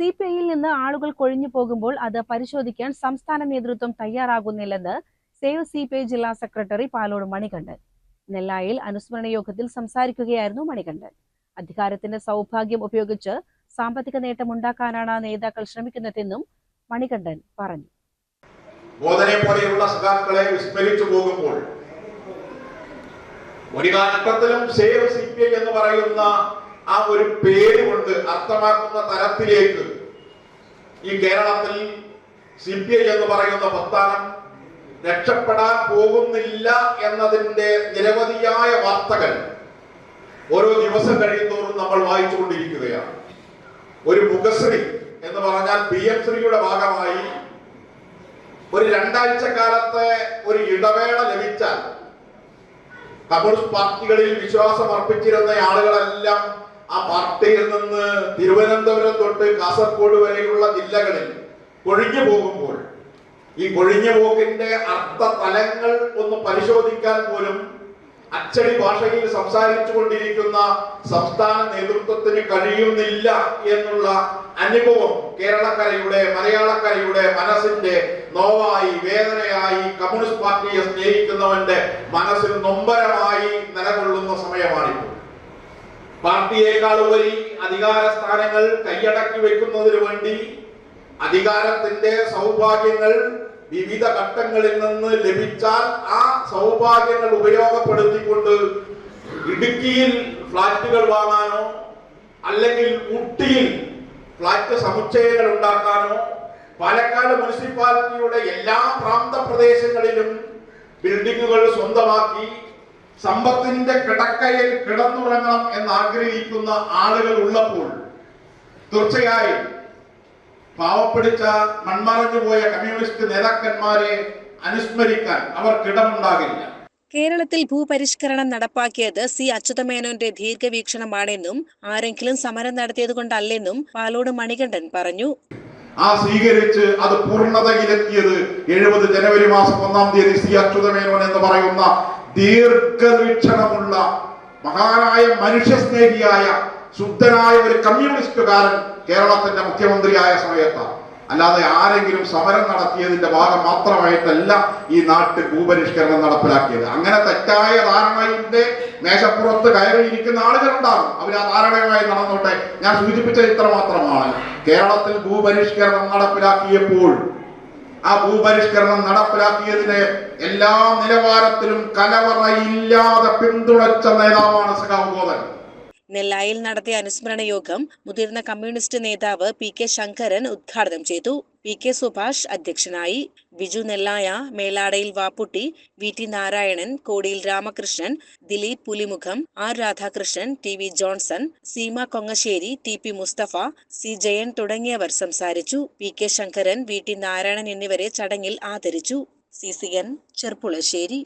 C P ഐയിൽ നിന്ന് ആളുകൾ കൊഴിഞ്ഞു പോകുമ്പോൾ അത് പരിശോധിക്കാൻ സംസ്ഥാന നേതൃത്വം തയ്യാറാകുന്നില്ലെന്ന് സേവ് സി പി ഐ ജില്ലാ സെക്രട്ടറി പാലോട് മണികണ്ഠൻ. നെല്ലായിൽ അനുസ്മരണ യോഗത്തിൽ സംസാരിക്കുകയായിരുന്നു മണികണ്ഠൻ. അധികാരത്തിന്റെ സൗഭാഗ്യം ഉപയോഗിച്ച് സാമ്പത്തിക നേട്ടം ഉണ്ടാക്കാനാണ് നേതാക്കൾ ശ്രമിക്കുന്നതെന്നും മണികണ്ഠൻ പറഞ്ഞു. ബോധനെ പോലെയുള്ള സഖാക്കളെ വിസ്മരിച്ചു പോകുമ്പോൾ ഒരു കാലഘട്ടത്തിലും സേവ് സി പി ഐ എന്ന് പറയുന്ന ആ ഒരു പേര് കൊണ്ട് അർത്ഥമാക്കുന്ന തരത്തിലേക്ക് ഈ കേരളത്തിൽ സി പി ഐ എന്ന് പറയുന്ന പ്രസ്ഥാനം രക്ഷപ്പെടാൻ പോകുന്നില്ല എന്നതിന്റെ നിരവധിയായ വാർത്തകൾ ഓരോ ദിവസം കഴിയുന്നോറും നമ്മൾ വായിച്ചുകൊണ്ടിരിക്കുകയാണ്. ഒരു മുഖശ്രീ എന്ന് പറഞ്ഞാൽ പി എം ശ്രീയുടെ ഭാഗമായി ഒരു രണ്ടാഴ്ച കാലത്തെ ഒരു ഇടവേള ലഭിച്ചാൽ കമ്മ്യൂണിസ്റ്റ് പാർട്ടികളിൽ വിശ്വാസം അർപ്പിച്ചിരുന്ന ആളുകളെല്ലാം ആ പാർട്ടിയിൽ നിന്ന് തിരുവനന്തപുരം തൊട്ട് കാസർഗോഡ് വരെയുള്ള ജില്ലകളിൽ കൊഴിഞ്ഞു പോകുമ്പോൾ ഈ കൊഴിഞ്ഞു പോക്കിന്റെ അർത്ഥ തലങ്ങൾ ഒന്ന് പരിശോധിക്കാൻ പോലും അച്ചടി ഭാഷയിൽ സംസാരിച്ചു കൊണ്ടിരിക്കുന്ന സംസ്ഥാന നേതൃത്വത്തിന് കഴിയുന്നില്ല എന്നുള്ള അനുഭവം കേരളക്കരയുടെ മലയാളക്കരയുടെ മനസ്സിന്റെ നോവായി വേദനയായി കമ്മ്യൂണിസ്റ്റ് പാർട്ടിയെ സ്നേഹിക്കുന്നവന്റെ മനസ്സിൽ നൊമ്പരമായി നിലകൊള്ളുന്ന സമയമാണിപ്പോൾ. പാർട്ടിയേക്കാൾ ഉപരി അധികാര സ്ഥാനങ്ങൾ കൈയടക്കി വെക്കുന്നതിന് വേണ്ടി അധികാരത്തിന്റെ സൗഭാഗ്യങ്ങൾ വിവിധ ഘട്ടങ്ങളിൽ നിന്ന് ലഭിച്ചാൽ ആ സൗഭാഗ്യങ്ങൾ ഉപയോഗപ്പെടുത്തിക്കൊണ്ട് ഇടുക്കിയിൽ ഫ്ളാറ്റുകൾ വാങ്ങാനോ അല്ലെങ്കിൽ ഊട്ടിയിൽ ഫ്ളാറ്റ് സമുച്ചയങ്ങൾ ഉണ്ടാക്കാനോ പാലക്കാട് മുനിസിപ്പാലിറ്റിയുടെ എല്ലാ പ്രാന്ത പ്രദേശങ്ങളിലും ബിൽഡിങ്ങുകൾ സ്വന്തമാക്കി സമ്പത്തിന്റെ കിടക്കയിൽ കിടന്നുറങ്ങണം എന്ന് ആഗ്രഹിക്കുന്ന ആളുകൾ ഉള്ളപ്പോൾ തീർച്ചയായും പാവപ്പിടിച്ച മൺമറഞ്ഞു പോയ കമ്മ്യൂണിസ്റ്റ് നേതാക്കന്മാരെ അനുസ്മരിക്കാൻ അവർക്കിടമുണ്ടാകില്ല. കേരളത്തിൽ ഭൂപരിഷ്കരണം നടപ്പാക്കിയത് സി അച്യുതമേനോന്റെ ദീർഘവീക്ഷണമാണെന്നും ആരെങ്കിലും സമരം നടത്തിയത് കൊണ്ടല്ലെന്നും പാലോട് മണികണ്ഠൻ പറഞ്ഞു. ആ സ്വീകരിച്ച് അത് പൂർണതയിലെത്തിയത് എഴുപത് ജനുവരി മാസം ഒന്നാം തീയതി സി അച്യുതമേനോൻ എന്ന് പറയുന്ന ദീർഘവീക്ഷണമുള്ള മഹാനായ മനുഷ്യസ്നേഹിയായ ശുദ്ധനായ ഒരു കമ്മ്യൂണിസ്റ്റുകാരൻ കേരളത്തിന്റെ മുഖ്യമന്ത്രിയായ സമയത്താണ് അല്ലാതെ ആരെങ്കിലും സമരം നടത്തിയതിന്റെ ഭാഗം മാത്രമായിട്ടല്ല ഈ നാട്ടിൽ ഭൂപരിഷ്കരണം നടപ്പിലാക്കിയത്. അങ്ങനെ തെറ്റായ ധാരണയുടെ മേശപ്പുറത്ത് കയറിയിരിക്കുന്ന ആളുകളുണ്ടാകും. അവർ ആ ധാരണയുമായി നടന്നോട്ടെ. ഞാൻ സൂചിപ്പിച്ച ഇത്ര മാത്രമാണ്. കേരളത്തിൽ ഭൂപരിഷ്കരണം നടപ്പിലാക്കിയപ്പോൾ ആ ഭൂപരിഷ്കരണം നടപ്പിലാക്കിയതിന് എല്ലാ നിലവാരത്തിലും കലവറയില്ലാതെ പിന്തുണച്ച നേതാവാണ് സഖാവ് ഗോതൻ നെല്ലായിൽ നടത്തിയ അനുസ്മരണ യോഗം മുതിർന്ന കമ്മ്യൂണിസ്റ്റ് നേതാവ് പി കെ ശങ്കരൻ ഉദ്ഘാടനം ചെയ്തു. പി കെ സുഭാഷ് അധ്യക്ഷനായി. Biju Nellaya Meladayil Vapputty V T Narayanan Kodiyil Ramakrishnan Dileep Pulimukham R Radhakrishnan T V Johnson Seema Kongassery T P Musthafa C Jayan തുടങ്ങിയവർ സംസാരിച്ചു. P K Sankaran V T Narayanan എന്നിവരെ ചടങ്ങിൽ ആദരിച്ചു. C C N Cherpulassery.